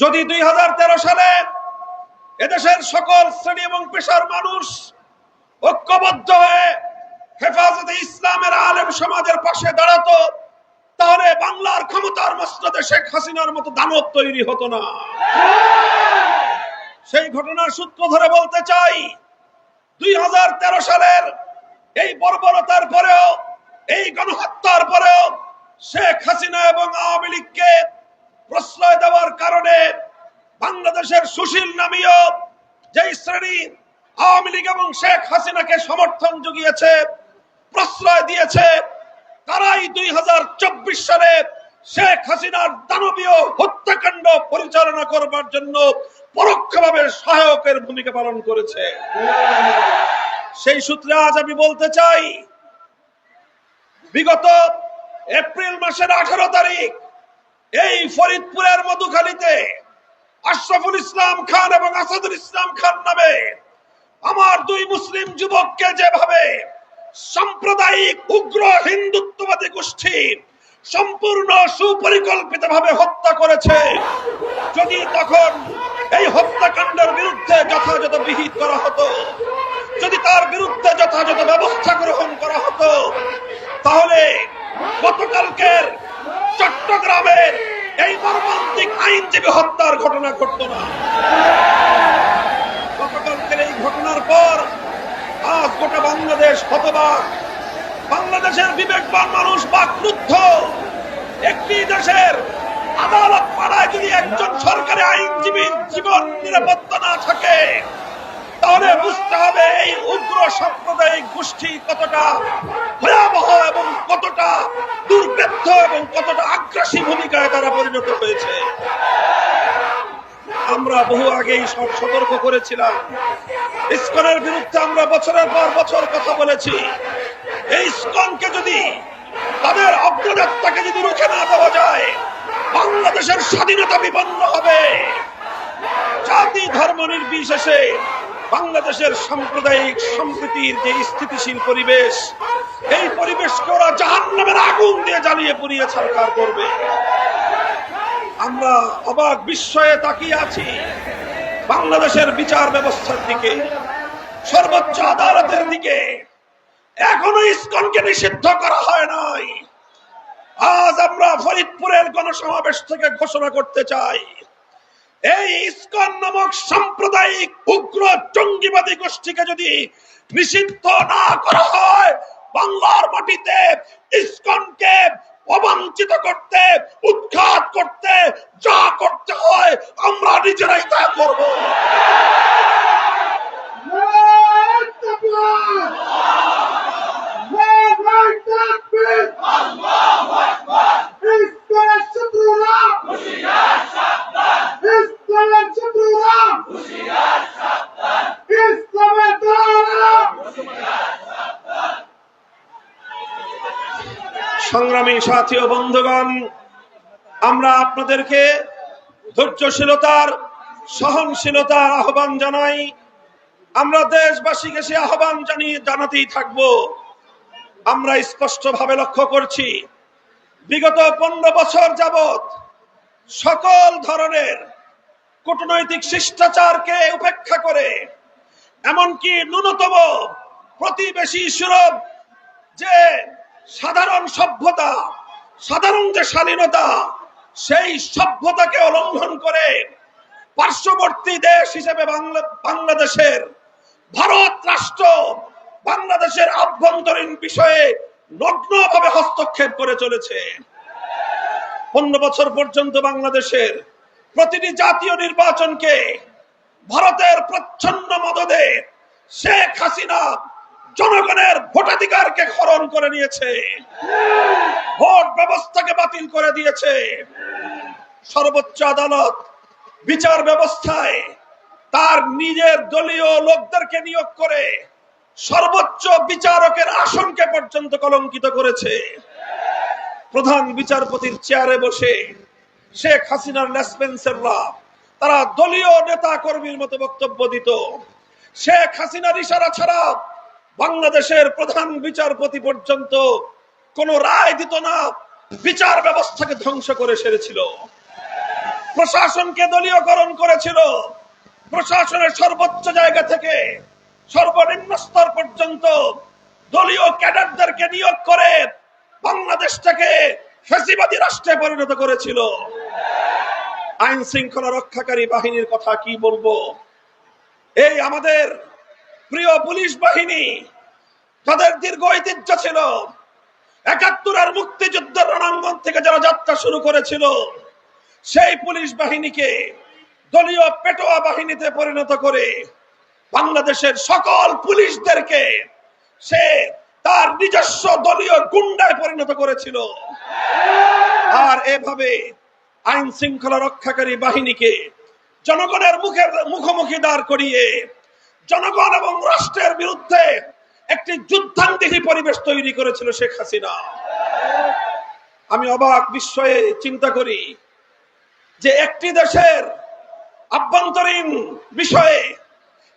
যদি দুই হাজার তেরো সালে এদেশের সকল শ্রেণি এবং পেশার মানুষ ঐক্যবদ্ধ হয়ে হেফাজতে ইসলামের আলেম সমাজের পাশে দাঁড়াতো, তাহলে বাংলার ক্ষমতার মসনদে শেখ হাসিনার মতো দানব তৈরি হতো না। সেই ঘটনার সূত্র ধরে বলতে চাই, দুই হাজার তেরো সালের এই বর্বরতার পরেও, এই গণহত্যার পরেও শেখ হাসিনা এবং আওয়ামী লীগকে প্রশ্রয় দেওয়ার কারণে বাংলাদেশের সুশীল নামীয় যেই শ্রেণি আওয়ামী লীগ এবং শেখ হাসিনাকে সমর্থন জুগিয়েছে, প্রশ্রয় দিয়েছে, তারাই দুই হাজার চব্বিশ সালে শেখ হাসিনার দানবীয় হত্যাকাণ্ড পরিচালনা করবার জন্য পরোক্ষভাবে সহায়কের ভূমিকা পালন করেছে। সেই সূত্রে আজ আমি বলতে চাই, বিগত এপ্রিল মাসের আঠারো তারিখ এই ফরিদপুরের মধুখালীতে আশরাফুল ইসলাম খান এবং আসাদুল ইসলাম খান নামে আমার দুই মুসলিম যুবককে যেভাবে সাম্প্রদায়িক, উগ্র, হিন্দুত্ববাদী গোষ্ঠী সম্পূর্ণ সুপরিকল্পিত ভাবে হত্যা করেছে, যদি তখন এই হত্যাকাণ্ডের বিরুদ্ধে যথাযথ বিহিত করা হতো, যদি তার বিরুদ্ধে যথাযথ ব্যবস্থা গ্রহণ করা হতো তাহলে গতকালকের চট্টগ্রামের এই মর্মান্তিক আইনজীবী হত্যার ঘটনা ঘটতো না। গতকালকের এই ঘটনার পর আজ গোটা বাংলাদেশ হতবাক। বাংলাদেশের বিবেকবান মানুষ বা ক্রুদ্ধ একটি দেশের আদালত পাড়ায় যদি একজন সরকারি আইনজীবীর জীবন নিরাপত্তা না থাকে, তাহলে বুঝতে হবে এই উগ্র সাম্প্রদায়িক গোষ্ঠী কতটা ভয়াবহ এবং কতটা দুর্বৃত্ত এবং কতটা আগ্রাসী ভূমিকায় তারা পরিণত হয়েছে? আমরা বহু আগেই সব সতর্ক করেছিলাম। ইস্কনের বিরুদ্ধে আমরা বছরের পর বছর কথা বলেছি। এই ইস্কনকে যদি তাদের অগ্রযাত্রাকে যদি রুখে না দেওয়া যায়, বাংলাদেশের স্বাধীনতা বিপন্ন হবে। জাতি ধর্ম নির্বিশেষে বাংলাদেশের সাম্প্রদায়িক সম্প্রীতির যে স্থিতিশীল পরিবেশ, এই পরিবেশকে ওরা জাহান নামের আগুন দিয়ে জ্বালিয়ে পুড়িয়ে সরকার করবে। আমরা অবাক বিস্ময়ে তাকিয়ে আছি বাংলাদেশের বিচার ব্যবস্থার দিকে, সর্বোচ্চ আদালতের দিকে। এখনও ইস্কনকে নিষিদ্ধ করা হয় নাই। আজ আমরা ফরিদপুরের গণসমাবেশ থেকে ঘোষণা করতে চাই। এই ইস্কন নামক সাম্প্রদায়িক উগ্র জঙ্গিবাদী গোষ্ঠীকে যদি নিষিদ্ধ না করা হয়, বাংলার মাটিতে ইস্কনকে অবাঞ্ছিত করতে, উৎখাত করতে যা করতে হয়, আমরা নিজেরাই তা করব। সংগ্রামী সাথী ও বন্ধুগণ, আমরা আপনাদেরকে ধৈর্যশীলতার, সহনশীলতার আহ্বান জানাই। আমরা দেশবাসীকে সে আহ্বান জানিয়ে, জানাতেই থাকব। আমরা স্পষ্ট ভাবে লক্ষ্য করছি, বিগত পনেরো বছর যাবত সকল ধরনের কূটনৈতিক শিষ্টাচারকে উপেক্ষা করে, এমনকি ন্যূনতম প্রতিবেশী সুরভ যে সাধারণ সভ্যতা, সাধারণ যে শালীনতা সেই সভ্যতাকে অলঙ্ঘন করে পার্শ্ববর্তী দেশ হিসেবে বাংলাদেশের ভারত রাষ্ট্র বাংলাদেশের আভ্যন্তরীণ বিষয়ে নগ্নভাবে হস্তক্ষেপ করে চলেছে। পনেরো বছর পর্যন্ত বাংলাদেশের প্রতিটি জাতীয় নির্বাচনকে ভারতের প্রচ্ছন্ন মদদে শেখ হাসিনা জনগণের ভোটাধিকারকে হরণ করে নিয়েছে। ভোট ব্যবস্থাকে বাতিল করে দিয়েছে। সর্বোচ্চ আদালত বিচার ব্যবস্থায় তার নিজের দলীয় লোকদেরকে নিয়োগ করে সর্বোচ্চ বিচারকের আসনকে পর্যন্ত কলঙ্কিত করেছে। প্রধান বিচারপতির চেয়ারে বসে শেখ হাসিনার লেসপেন্সাররা তারা দলীয় নেতা কর্মীর মতো বক্তব্য দিত। শেখ হাসিনার ইশারা ছাড়া বাংলাদেশের প্রধান বিচারপতি পর্যন্ত কোন রায় দিত না, বিচার ব্যবস্থাকে ধ্বংস করে সেরেছিল। প্রশাসনকে দলীয়করণ করেছিল। প্রশাসনের সর্বোচ্চ জায়গা থেকে সর্বনিম্ন স্তর পর্যন্ত দলীয় ক্যাডারদেরকে নিয়োগ করে বাংলাদেশটাকে ফেসিবাদী রাষ্ট্রে পরিণত করেছিল। আইন শৃঙ্খলা রক্ষাকারী বাহিনীর কথা কি বলব? এই আমাদের প্রিয় পুলিশ বাহিনী, তাদের দীর্ঘ ঐতিহ্য ছিল। একাত্তরের মুক্তিযুদ্ধের রণাঙ্গন থেকে যারা যাত্রা শুরু করেছিল, সেই পুলিশ বাহিনীকে দলীয় পেটোয়া বাহিনীতে পরিণত করে বাংলাদেশের সকল পুলিশদেরকে সে তার নিজস্ব দলীয় গুন্ডায় পরিণত করেছিল। আর এভাবে আইন শৃঙ্খলা রক্ষাকারী বাহিনীকে জনগণের মুখের মুখোমুখি দাঁড় করিয়ে জনগণ এবং রাষ্ট্রের বিরুদ্ধে একটি যুদ্ধান্তিহী পরিবেশ তৈরি করেছিল শেখ হাসিনা। আমি অবাক বিস্ময়ে চিন্তা করি যে একটি দেশের আভ্যন্তরীণ বিষয়ে,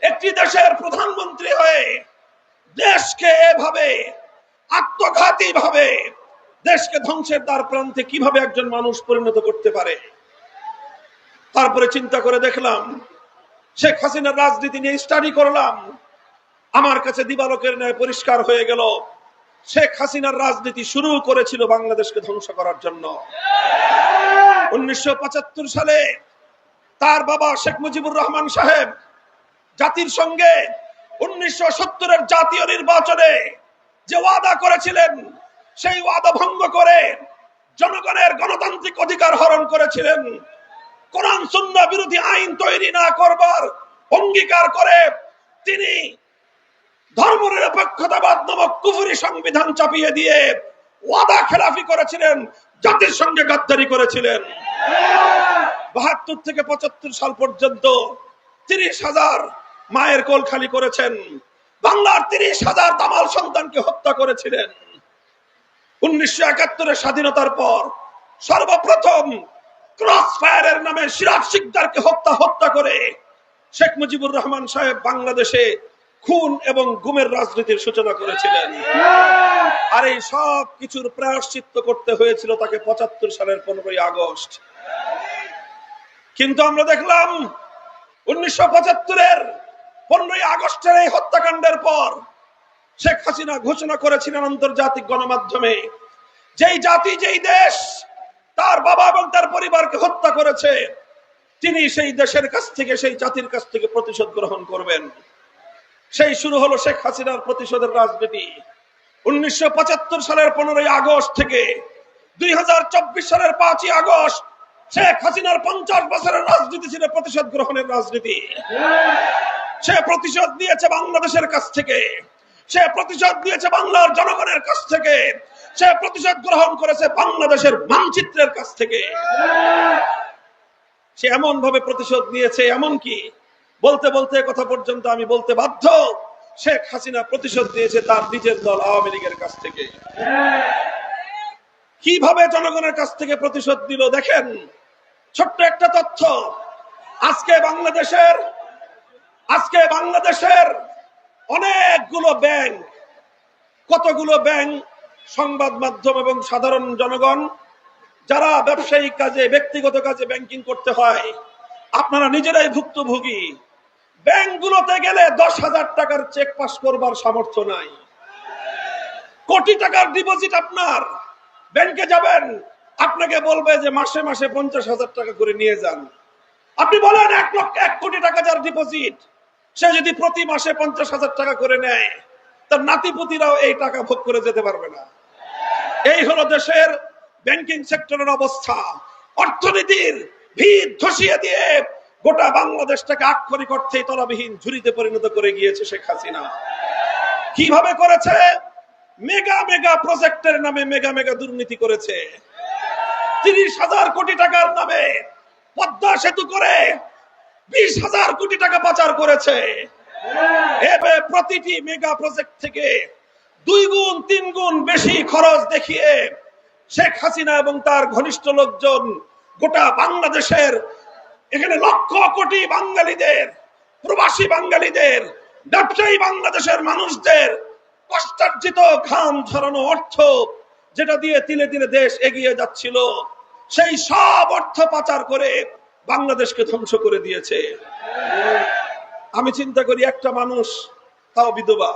একটি দেশের প্রধানমন্ত্রী হয়ে দেশকে এভাবে আত্মঘাতী ভাবে দেশকে ধ্বংসের দ্বার প্রান্তে কীভাবে একজন মানুষ পরিণত করতে পারে? তারপরে চিন্তা করে দেখলাম শেখ হাসিনার রাজনীতি নিয়ে স্টাডি করলাম। আমার কাছে দিবালকের ন্যায় পরিষ্কার হয়ে গেল। শেখ হাসিনার রাজনীতি শুরু করেছিল বাংলাদেশকে ধ্বংস করার জন্য। উনিশশো পঁচাত্তর সালে তার বাবা শেখ মুজিবুর রহমান সাহেব জাতির সঙ্গে উনিশশো সত্তরের জাতীয় নির্বাচনে যে ওয়াদা করেছিলেন, সেই ওয়াদা ভঙ্গ করে জনগণের গণতান্ত্রিক অধিকার হরণ করেছিলেন। কোরআন সুন্না বিরোধী আইন তৈরি না করবার অঙ্গীকার করে তিনি ধর্মনিরপেক্ষতাবাদ নামক কুফুরি সংবিধান চাপিয়ে দিয়ে ওয়াদা খেলাফি করেছিলেন, জাতির সঙ্গে গাদ্দারি করেছিলেন। বাহাত্তর থেকে পঁচাত্তর সাল পর্যন্ত তিরিশ হাজার মায়ের কোল খালি করেছেন। বাংলার তিরিশ হাজার দামাল সন্তানকে হত্যা করেছিলেন। উনিশশো একাত্তরের স্বাধীনতার পর সর্বপ্রথম ক্রস নামে সিরাজ সিকদারকে হত্যা হত্যা করে শেখ মুজিবুর রহমান সাহেব বাংলাদেশে খুন এবং গুমের রাজনীতির সূচনা করেছিলেন। আর এই সব কিছুর প্রায়শ্চিত্ত করতে হয়েছিল তাকে পঁচাত্তর সালের পনেরোই আগস্ট। কিন্তু আমরা দেখলাম উনিশশো পঁচাত্তরের পনেরোই আগস্টের এই হত্যাকাণ্ডের পর শেখ হাসিনা ঘোষণা করেছিলেন আন্তর্জাতিক গণমাধ্যমে, যেই জাতি, যেই দেশ তার বাবা এবং তার পরিবারকে হত্যা করেছে। তিনি সেই দেশের কাছ থেকে, সেই জাতির কাছ থেকে প্রতিশোধ গ্রহণ করবেন। সেই শুরু হলো শেখ হাসিনার প্রতিশোধের রাজনীতি। উনিশশো সালের পনেরোই আগস্ট থেকে দুই সালের পাঁচই আগস্ট শেখ হাসিনার পঞ্চাশ বছরের রাজনীতি ছিল প্রতিশোধ গ্রহণের রাজনীতি। সে প্রতিশোধ নিয়েছে বাংলাদেশের কাছ থেকে। সে প্রতিশোধ নিয়েছে বাংলার জনগণের কাছ থেকে। সে প্রতিশোধ গ্রহণ করেছে বাংলাদেশের মানচিত্রের কাছ থেকে। সে এমন ভাবে প্রতিশোধ নিয়েছে এমন কি বলতে বলতে কথা পর্যন্ত আমি বলতে বাধ্য, শেখ হাসিনা প্রতিশোধ দিয়েছে তার নিজের দল আওয়ামী লীগের কাছ থেকে। কীভাবে জনগণের কাছ থেকে প্রতিশোধ দিল দেখেন, ছোট্ট একটা তথ্য। আজকে বাংলাদেশের আজকে বাংলাদেশের অনেকগুলো ব্যাংক, কতগুলো ব্যাংক সংবাদ মাধ্যম এবং সাধারণ জনগণ, যারা ব্যবসায়িক কাজে, ব্যক্তিগত কাজে ব্যাংকিং করতে হয়, আপনারা নিজেরাই ভুক্তভোগী। ব্যাংকগুলোতে গেলে দশ হাজার টাকার চেক পাস করবার সামর্থ্য নাই। কোটি টাকার ডিপোজিট আপনার। ব্যাংকে যাবেন, আপনাকে বলবে যে মাসে মাসে পঞ্চাশ হাজার টাকা করে নিয়ে যান। আপনি বলেন এক লক্ষ এক কোটি টাকা যার ডিপোজিট সে যদি প্রতি মাসে পঞ্চাশ হাজার টাকা করে নেয় তার নাতিপুতিরাও এই টাকা ভোগ করে যেতে পারবে না। এই হলো দেশের ব্যাংকিং সেক্টরের অবস্থা। অর্থনীতির ভিত ধসিয়ে দিয়ে গোটা বাংলাদেশটাকে আক্ষরিক অর্থে তলাবিহীন ঝুড়িতে পরিণত করে গিয়েছে শেখ হাসিনা। কীভাবে করেছে? মেগা মেগা প্রজেক্টের নামে মেগা মেগা দুর্নীতি করেছে। তিরিশ হাজার কোটি টাকার নামে পদ্মা সেতু করে বিশ হাজার কোটি টাকা পাচার করেছে। প্রতিটি মেগা প্রজেক্ট থেকে দুই গুণ, তিন গুণ বেশি খরচ দেখিয়ে শেখ হাসিনা এবং তার ঘনিষ্ঠ লোকজন গোটা বাংলাদেশের, এখানে লক্ষ কোটি বাঙালিদের, প্রবাসী বাঙালিদের, ব্যবসায়ী বাংলাদেশের মানুষদের কষ্টার্জিত ঘাম ঝরানো অর্থ যেটা দিয়ে তিলে তিলে দেশ এগিয়ে যাচ্ছিল, সেই সব অর্থ পাচার করে বাংলাদেশকে ধ্বংস করে দিয়েছে। আমি চিন্তা করি একটা মানুষ, তাও বিধবা।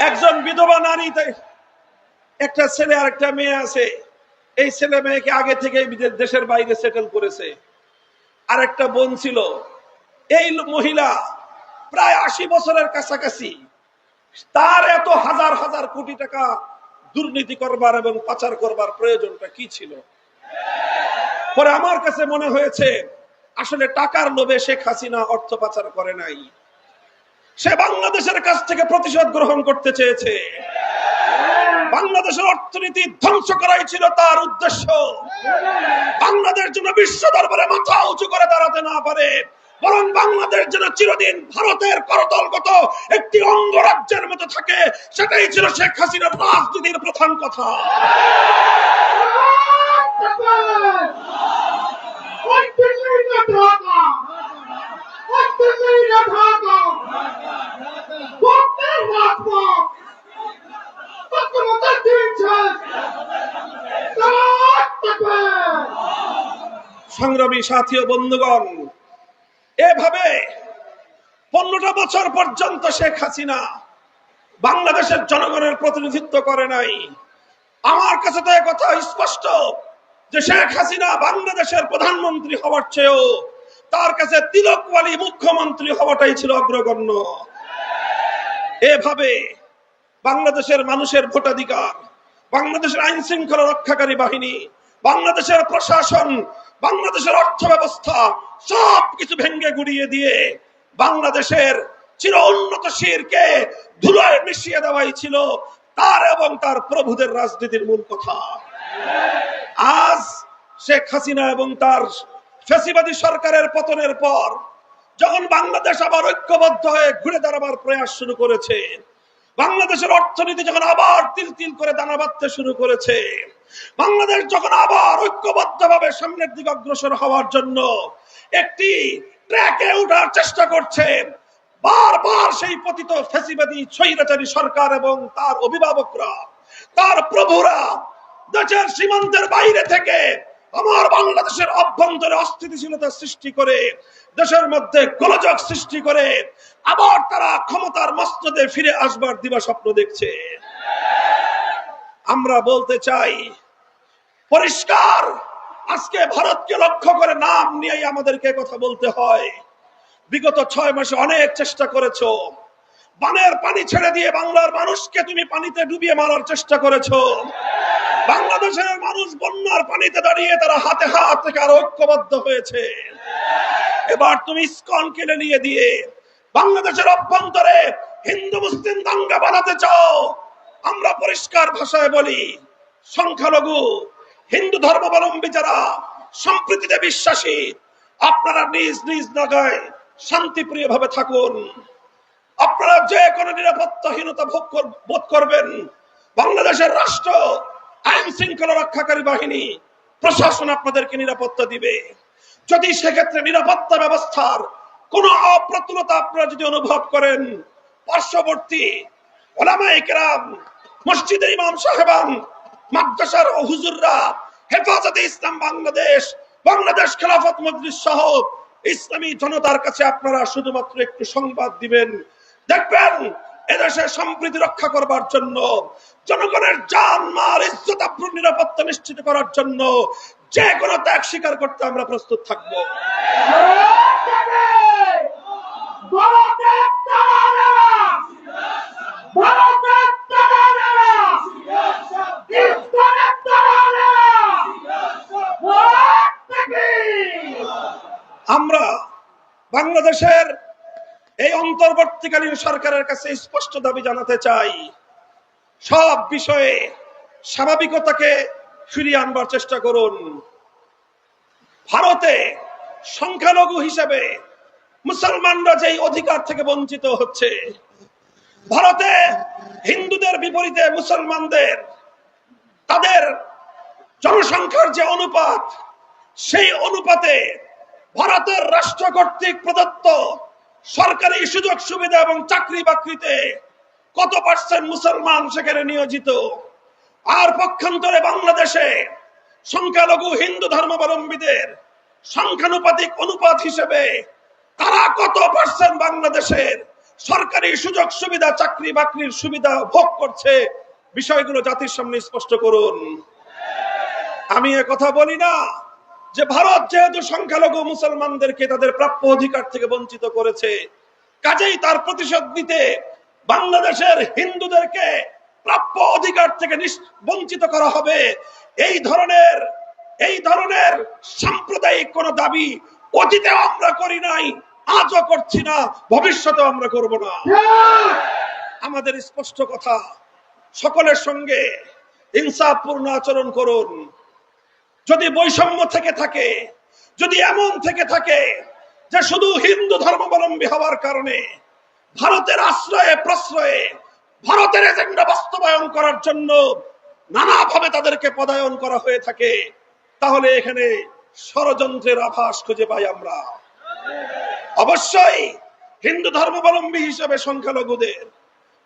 একজন বিধবা নারী, তাই একটা ছেলে আর একটা মেয়ে আছে। এই ছেলে মেয়েকে আগে থেকে দেশের বাইরে সেটেল করেছে। আর একটা বোন ছিল। এই মহিলা প্রায় আশি বছরের কাছাকাছি তার এত হাজার হাজার কোটি টাকা দুর্নীতি করবার এবং পাচার করবার প্রয়োজনটা কি ছিল? পরে আমার কাছে মনে হয়েছে আসলে টাকার লোভে শেখ হাসিনা অর্থ পাচার করে নাই। সে বাংলাদেশের কাছ থেকে প্রতিশোধ গ্রহণ করতে চেয়েছে। বাংলাদেশের অর্থনীতি ধ্বংস করাই ছিল তার উদ্দেশ্য। বাংলাদেশ যেন বিশ্ব দরবারে মাথা উঁচু করে দাঁড়াতে না পারে, বরং বাংলাদেশ যেন চিরদিন ভারতের করতলগত একটি অঙ্গরাজ্যের মতো থাকে, সেটাই ছিল শেখ হাসিনার রাজনীতির প্রধান কথা। সংগ্রামী সাথী ও বন্ধুগণ, এভাবে পনেরোটা বছর পর্যন্ত শেখ হাসিনা বাংলাদেশের জনগণের প্রতিনিধিত্ব করে নাই। আমার কাছে তো কথা স্পষ্ট। যে শেখ হাসিনা বাংলাদেশের প্রধানমন্ত্রী হওয়ার চেয়েও তার কাছে তিলকওয়ালি মুখ্যমন্ত্রী হওয়াটাই ছিল অগ্রগণ্য। এভাবে বাংলাদেশের মানুষের ভোটাধিকার, বাংলাদেশের আইন শৃঙ্খলা রক্ষাকারী বাহিনী, বাংলাদেশের প্রশাসন, বাংলাদেশের অর্থ ব্যবস্থা সব কিছু ভেঙ্গে গুড়িয়ে দিয়ে বাংলাদেশের চির উন্নত শিরকে ধুলোয় মিশিয়ে দেওয়াই ছিল তার এবং তার প্রভুদের রাজনীতির মূল কথা। আজ শেখ হাসিনা এবং তার ফেসিবাদী সরকারের পতনের পর যখন বাংলাদেশ আবার ঐক্যবদ্ধ হয়ে ঘুরে দাঁড়াবার প্রয়াস শুরু করেছে, বাংলাদেশের অর্থনীতি যখন আবার তিল তিল করে দানা বাঁধতে শুরু করেছে, বাংলাদেশ যখন আবার ঐক্যবদ্ধ ভাবে সামনের দিকে অগ্রসর হওয়ার জন্য একটি ট্র্যাকে ওঠার চেষ্টা করছে, বারবার সেই পতিত ফেসিবাদী স্বৈরাচারী সরকার এবং তার অভিভাবকরা, তার প্রভুরা দেশের সীমান্তের বাইরে থেকে আমার বাংলাদেশের অভ্যন্তরে অস্থিতিশীলতা সৃষ্টি করে, দেশের মধ্যে গোলযোগ সৃষ্টি করে, আবার তারা ক্ষমতার মস্তদে ফিরে আসবার দিবা স্বপ্ন দেখছে। আমরা বলতে চাই, পরিষ্কার, আজকে ভারতকে লক্ষ্য করে নাম নিয়েই আমাদেরকে কথা বলতে হয়। বিগত ছয় মাসে অনেক চেষ্টা করেছ। বানের পানি ছেড়ে দিয়ে বাংলার মানুষকে তুমি পানিতে ডুবিয়ে মারার চেষ্টা করেছ। বাংলাদেশের মানুষ বন্যার পানিতে দাঁড়িয়ে তারা হাতে হাত থেকে আরও ঐক্যবদ্ধ হয়েছে। এবার তুমি ইস্কন কেড়ে নিয়ে দিয়ে বাংলাদেশের অভ্যন্তরে হিন্দু, মুসলিম দাঙ্গা বানাতে চাও। আমরা পরিষ্কার ভাষায় বলি, সংখ্যালঘু, হিন্দু ধর্মাবলম্বী যারা সম্প্রীতিতে বিশ্বাসী, আপনারা নিজ নিজ জায়গায় শান্তিপ্রিয় ভাবে থাকুন। আপনারা যে কোনো নিরাপত্তাহীনতা ভোগ বোধ করবেন। বাংলাদেশের রাষ্ট্র আইন শৃঙ্খলা রক্ষাকারী বাহিনী প্রশাসন আপনাদেরকে নিরাপত্তা দিবে। যদি সেক্ষেত্রে নিরাপত্তা ব্যবস্থার কোন অপ্রতুলতা আপনারা যদি অনুভব করেন, পার্শ্ববর্তী ওলামায়ে কেরাম মসজিদের ইমাম সাহেবান, মাদ্রাসার হুজুররা, হেফাজতে ইসলাম বাংলাদেশ বাংলাদেশ খেলাফত মজলিস সহ ইসলামী জনতার কাছে আপনারা শুধুমাত্র একটু সংবাদ দিবেন। দেখবেন এদেশের সম্প্রীতি রক্ষা করবার জন্য, জনগণের জান, মাল, ইজ্জত নিরাপত্তা নিশ্চিত করার জন্য যে কোনো ত্যাগ স্বীকার করতে আমরা প্রস্তুত থাকব। আমরা বাংলাদেশের এই অন্তর্বর্তীকালীন সরকারের কাছে স্পষ্ট দাবি জানাতে চাই, সব বিষয়ে স্বাভাবিকতাকে ফিরিয়ে আনবার চেষ্টা করুন। ভারতে সংখ্যালঘু হিসেবে মুসলমানরা যেই অধিকার থেকে বঞ্চিত হচ্ছে, ভারতে হিন্দুদের বিপরীতে মুসলমানদের, তাদের জনসংখ্যার যে অনুপাত, সেই অনুপাতে ভারতের রাষ্ট্র কর্তৃক প্রদত্ত সরকারি সুযোগ, সুবিধা এবং চাকরি বাকরিতে কত পার্সেন্ট মুসলমান সেখানে নিয়োজিত? আর পক্ষান্তরে বাংলাদেশে সংখ্যালঘু হিন্দু ধর্মাবলম্বীদের সংখ্যানুপাতিক অনুপাত হিসেবে তারা কত পার্সেন্ট বাংলাদেশের সরকারি সুযোগ, সুবিধা, চাকরি বাকরির সুবিধা ভোগ করছে? বিষয়গুলো জাতির সামনে স্পষ্ট করুন। আমি কথা বলি না। যে ভারত যেহেতু সংখ্যালঘু মুসলমানদেরকে তাদের প্রাপ্য অধিকার থেকে বঞ্চিত করেছে, কাজেই তার প্রতিশোধ নিতে বাংলাদেশের হিন্দুদেরকে প্রাপ্য অধিকার থেকে বঞ্চিত করা হবে। এই ধরনের এই ধরনের সাম্প্রদায়িক কোন দাবি অতীতে আমরা করি নাই, আজও করছি না ভবিষ্যতে আমরা করব না। আমাদের স্পষ্ট কথা, সকলের সঙ্গে ইনসাফপূর্ণ আচরণ করুন। যদি বৈষম্য থেকে থাকে, যদি এমন থেকে থাকে যে শুধু হিন্দু ধর্মাবলম্বী হওয়ার কারণে ভারতের আশ্রয়ে, প্রশ্রয়ে, ভারতের এজেন্ডা বাস্তবায়ন করার জন্য নানাভাবে তাদেরকে পদায়ন করা হয়ে থাকে, তাহলে এখানে ষড়যন্ত্রের আভাস খুঁজে পাই আমরা। অবশ্যই হিন্দু ধর্মাবলম্বী হিসেবে সংখ্যালঘুদের,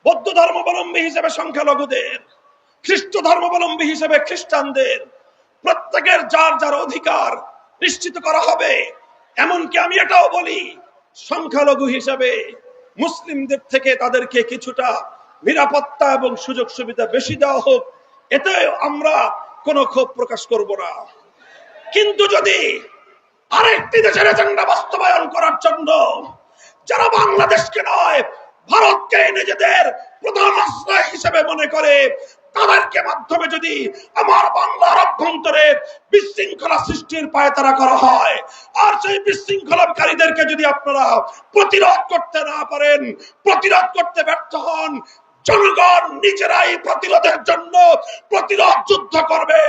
বৌদ্ধ ধর্মাবলম্বী হিসেবে সংখ্যালঘুদের, খ্রিস্ট ধর্মাবলম্বী হিসেবে খ্রিস্টানদের প্রত্যেকের যার যার অধিকার নিশ্চিত করা হবে। এমনকি আমি এটাও বলি, সংখ্যালঘু হিসেবে মুসলিমদের থেকে তাদেরকে কিছুটা নিরাপত্তা এবং সুযোগ সুবিধা বেশি দেওয়া হোক, এতে আমরা কোনো ক্ষোভ প্রকাশ করব না। কিন্তু যদি আরেকটি দেশের এজেন্ডা বাস্তবায়ন করার জন্য যারা বাংলাদেশকে নয়, ভারতকে নিজেদের প্রধান আশ্রয় হিসেবে মনে করে তাদেরকে মাধ্যমে যদি আমার বাংলার অভ্যন্তরে বিশৃঙ্খলা সৃষ্টির পায়তারা করা হয়, আর সেই বিশৃঙ্খলাকারীদেরকে যদি আপনারা প্রতিরোধ করতে না পারেন, প্রতিরোধ করতে ব্যর্থ হন, জনগণ নিজেরাই প্রতিরোধের জন্য প্রতিরোধ যুদ্ধ করবে।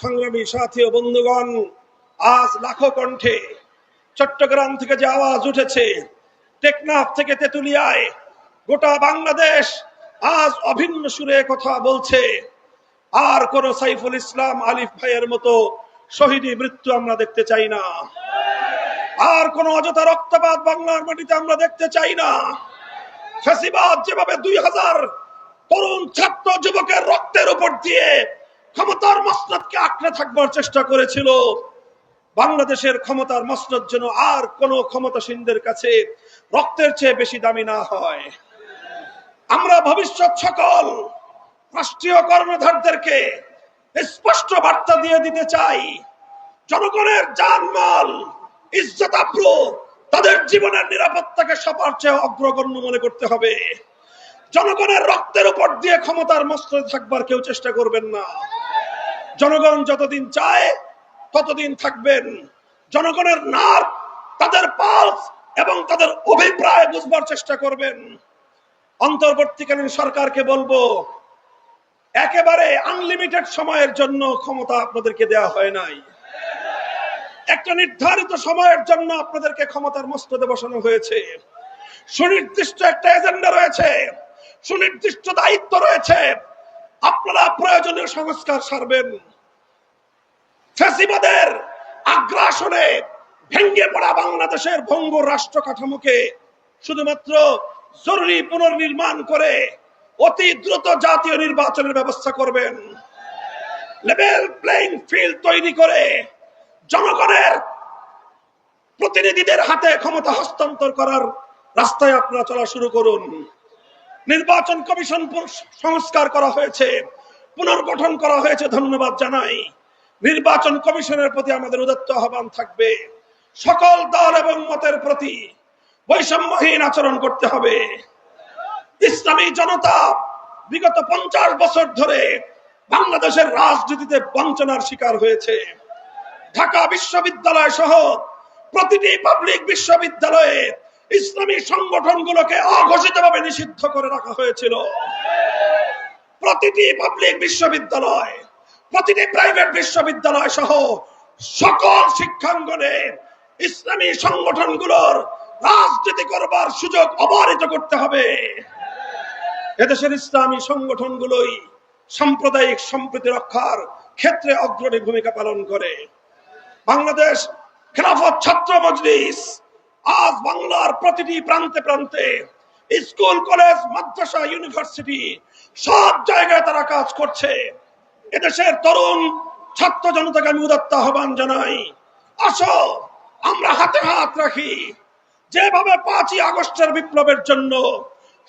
সংগ্রামী সাথী ও বন্ধুগণ, আজ লাখো কণ্ঠে চট্টগ্রাম থেকে যে আওয়াজ উঠেছে, টেকনাফ থেকে তেতুলিয়ায় গোটা বাংলাদেশ আজ অভিন্ন সুরে কথা বলছে। আর কোন সাইফুল ইসলাম আলিফ ভাইয়ের মতো শহীদী মৃত্যু আমরা দেখতে চাই না। আর কোন অযথা রক্তপাত বাংলার মাটিতে আমরা দেখতে চাই না। ফ্যাসিবাদ যেভাবে দুই হাজার তরুণ ছাত্র যুবকের রক্তের উপর দিয়ে ক্ষমতার মসনদকে আঁকড়ে থাকবার চেষ্টা করেছিল, বাংলাদেশের ক্ষমতার মসনদ যেন আর কোন ক্ষমতাসীনদের কাছে রক্তের চেয়ে বেশি দামি না হয়। আমরা ভবিষ্যৎ সকল রাষ্ট্রীয় কর্ণধারদেরকে স্পষ্ট বার্তা দিয়ে দিতে চাই। জনগণের জানমাল, ইজ্জত আব্রু তাদের জীবনের নিরাপত্তাকে সবার চেয়ে অগ্রগণ্য মনে করতে হবে। জনগণের রক্তের উপর দিয়ে ক্ষমতার মস্তদে থাকবার কেউ চেষ্টা করবেন না। জনগণ যতদিন চায়, ততদিন থাকবেন। জনগণের নার তাদের পালস এবং তাদের অভিপ্রায় বুঝবার চেষ্টা করবেন। অন্তর্বর্তীকালীন সরকারকে বলব একেবারে আনলিমিটেড সময়ের জন্য ক্ষমতা আপনাদেরকে দেওয়া হয় নাই। একটা নির্ধারিত সময়ের জন্য আপনাদেরকে ক্ষমতার মস্তদে বসানো হয়েছে। সুনির্দিষ্ট একটা এজেন্ডা রয়েছে, সুনির্দিষ্ট দায়িত্ব রয়েছে। আপনারা প্রয়োজনীয় সংস্কার সারবেন। ফ্যাসিবাদের আগ্রাসনে ভেঙ্গে পড়া বাংলাদেশের ভঙ্গুর রাষ্ট্র কাঠামোকে শুধুমাত্র জরুরি পুনর্নির্মাণ করে অতি দ্রুত জাতীয় নির্বাচনের ব্যবস্থা করবেন। লেভেল প্লেইং ফিল্ড তৈরি করে জনগণের প্রতিনিধিদের হাতে ক্ষমতা হস্তান্তর করার রাস্তায় আপনারা চলা শুরু করুন। নির্বাচন কমিশন সংস্কার করা হয়েছে, পুনর্গঠন করা হয়েছে, ধন্যবাদ জানাই। নির্বাচন কমিশনের প্রতি আমাদের উদাত্ত আহ্বান থাকবে। সকল দল এবং মতের প্রতি বৈষম্যহীন আচরণ করতে হবে। ইসলামী জনতা বিগত পঞ্চাশ বছর ধরে বাংলাদেশের রাজনীতিতে বঞ্চনার শিকার হয়েছে। ঢাকা বিশ্ববিদ্যালয় সহ প্রতিটি পাবলিক বিশ্ববিদ্যালয়ে ইসলামী সংগঠনগুলোকে অঘোষিতভাবে নিষিদ্ধ করে রাখা হয়েছিল। প্রতিটি পাবলিক বিশ্ববিদ্যালয়, প্রতিটি প্রাইভেট বিশ্ববিদ্যালয় সহ সকল শিক্ষাঙ্গনে ইসলামী সংগঠনগুলোর রাজনীতি করবার সুযোগ অবারিত করতে হবে। এদেশের ইসলামী সংগঠনগুলোই সাম্প্রদায়িক সম্প্রীতি রক্ষার ক্ষেত্রে অগ্রণী ভূমিকা পালন করে। বাংলাদেশ খেলাফত ছাত্র মজলিস আজ বাংলার প্রতিটি প্রান্তে প্রান্তে স্কুল, কলেজ, মাদ্রাসা, ইউনিভার্সিটি সব জায়গায় তারা কাজ করছে। এদেশের তরুণ ছাত্র জনতাকে আমি উদাত্ত আহ্বান জানাই, আসো, আমরা হাতে হাত রাখি। যেভাবে পাঁচই আগস্টের বিপ্লবের জন্য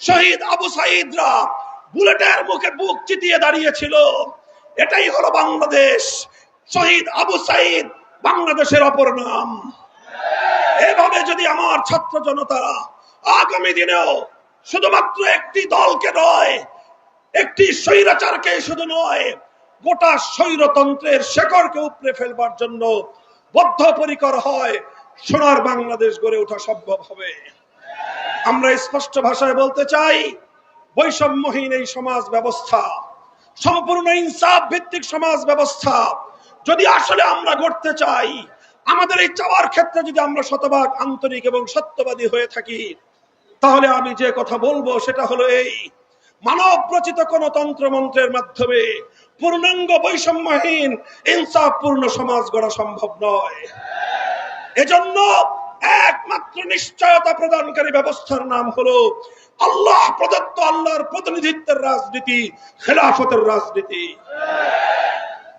শহীদ আবু সাইদরা বুলেটের মুখে বুক চিতিয়ে দাঁড়িয়েছিল। এটাই হলো বাংলাদেশ। শহীদ আবু সাইদ বাংলাদেশের অপর নাম। এভাবে যদি আমার ছাত্র জনতা আগামী দিনেও শুধুমাত্র একটি দলকে নয়, একটি স্বৈরাচারকে শুধু নয়, গোটা স্বৈরতন্ত্রের শেকড়কে উপড়ে ফেলবার জন্য বদ্ধপরিকর হয়, সোনার বাংলাদেশ গড়ে ওঠা সম্ভব হবে। আমরা স্পষ্ট ভাষায় বলতে চাই, বৈষম্যহীন এই সমাজ ব্যবস্থা, সম্পূর্ণ ইনসাফ ভিত্তিক সমাজ ব্যবস্থা, যদি আসলে আমরা গড়তে চাই, আমাদের এই চাওয়ার ক্ষেত্রে যদি আমরা শতভাগ আন্তরিক এবং সত্যবাদী হয়ে থাকি, তাহলে আমি যে কথা বলব সেটা হলো এই, মানব রচিত কোন তন্ত্র মন্ত্রের মাধ্যমে পূর্ণাঙ্গ বৈষম্যহীন, ইনসাফপূর্ণ সমাজ গড়া সম্ভব নয়। এজন্য একমাত্র নিশ্চয়তা প্রদানকারী ব্যবস্থার নাম হলো আল্লাহ প্রদত্ত আল্লাহর প্রতিনিধিত্বের রাজনীতি, খেলাফতের রাজনীতি।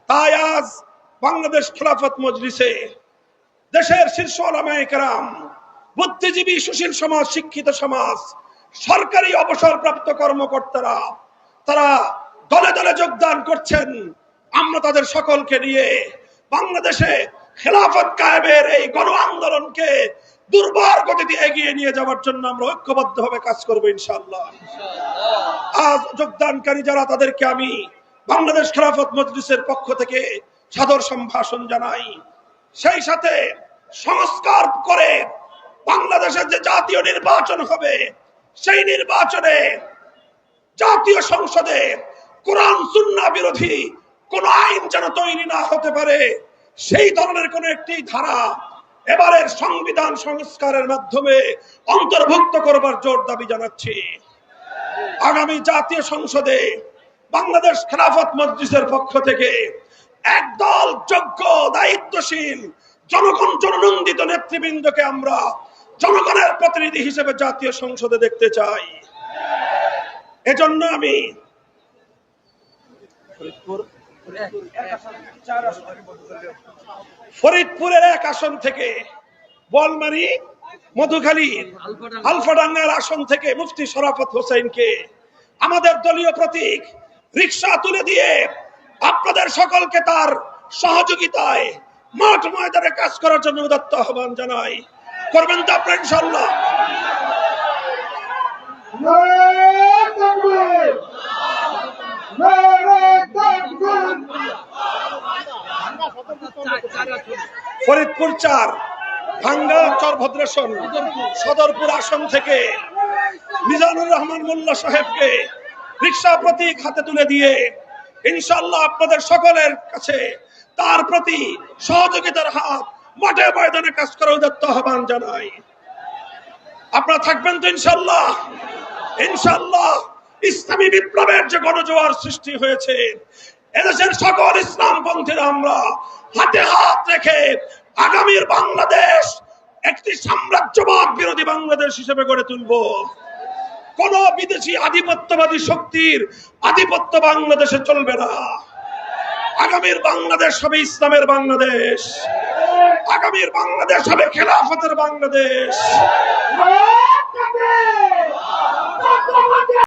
তাই আজ বাংলাদেশ খেলাফত মজলিসে দেশের শীর্ষ ওলামায়ে কেরাম, বুদ্ধিজীবী সুশীল সমাজ, শিক্ষিত সমাজ, সরকারি অবসরপ্রাপ্ত কর্মকর্তারা, তারা দলে দলে যোগদান করছেন। আমরা তাদের সকলকে নিয়ে বাংলাদেশে খেলাফত কায়েমের এই গণ আন্দোলনকে দুর্বার গতিতে এগিয়ে নিয়ে যাওয়ার জন্য আমরা ঐক্যবদ্ধভাবে কাজ করব ইনশাআল্লাহ। আজ যোগদানকারী যারা তাদেরকে আমি বাংলাদেশ খেলাফত মজলিসের পক্ষ থেকে সাদর সম্ভাষণ জানাই। সেই সাথে সংস্কার করে বাংলাদেশের যে জাতীয় নির্বাচন হবে সেই নির্বাচনে জাতীয় সংসদে কোরআন সুন্না বিরোধী কোন আইন যেন তৈরি না হতে পারে সেই ধরনের কোন একটি ধারা এবারের সংবিধান সংস্কারের মাধ্যমে অন্তর্ভুক্ত করবার জোর দাবি জানাচ্ছি। আগামী জাতীয় সংসদে বাংলাদেশ খেলাফত মজলিসের পক্ষ থেকে একদল যোগ্য, দায়িত্বশীল, জনগণ জননন্দিত নেতৃবৃন্দকে আমরা জনগণের প্রতিনিধি হিসেবে জাতীয় সংসদে দেখতে চাই। এজন্য আমি ফরিদপুরের এক আসন থেকে বলমারি মধুখালী, আলফাডাঙ্গার আসন থেকে মুফতি শরাফত হোসেনকে। আমাদের দলীয় প্রতীক রিক্সা তুলে দিয়ে আপনাদের সকলকে তার সহযোগিতায় মাঠ ময়দানে কাজ করার জন্য উদাত্ত আহ্বান জানাই। করবেন তো আপনার ইনশাল্লাহ নারে তাকবীর নারে তাকবীর ফরিদপুর চার, ভাঙ্গা চরভদ্রেশন সদরপুর আসন থেকে মিজানুর রহমান মোল্লা সাহেবকে রিক্সা প্রতীক হাতে তুলে দিয়ে ইনশাল্লাহ আপনাদের সকলের কাছে তার প্রতি সহযোগিতার হাত মাঠে ময়দানে কাজ করার উদাত্ত আহ্বান জানাই। আপনারা থাকবেন তো ইনশাল্লাহ ইনশাল্লাহ ইসলামী বিপ্লবের যে গণজোয়ার সৃষ্টি হয়েছে, এদেশের সকল ইসলামপন্থীরা আমরা হাতে হাত রেখে আগামীর বাংলাদেশ একটি সাম্রাজ্যবাদ বিরোধী বাংলাদেশ হিসেবে গড়ে তুলব। কোন বিদেশি আধিপত্যবাদী শক্তির আধিপত্য বাংলাদেশে চলবে না। আগামীর বাংলাদেশ হবে ইসলামের বাংলাদেশ। আগামীর বাংলাদেশ হবে খেলাফতের বাংলাদেশ।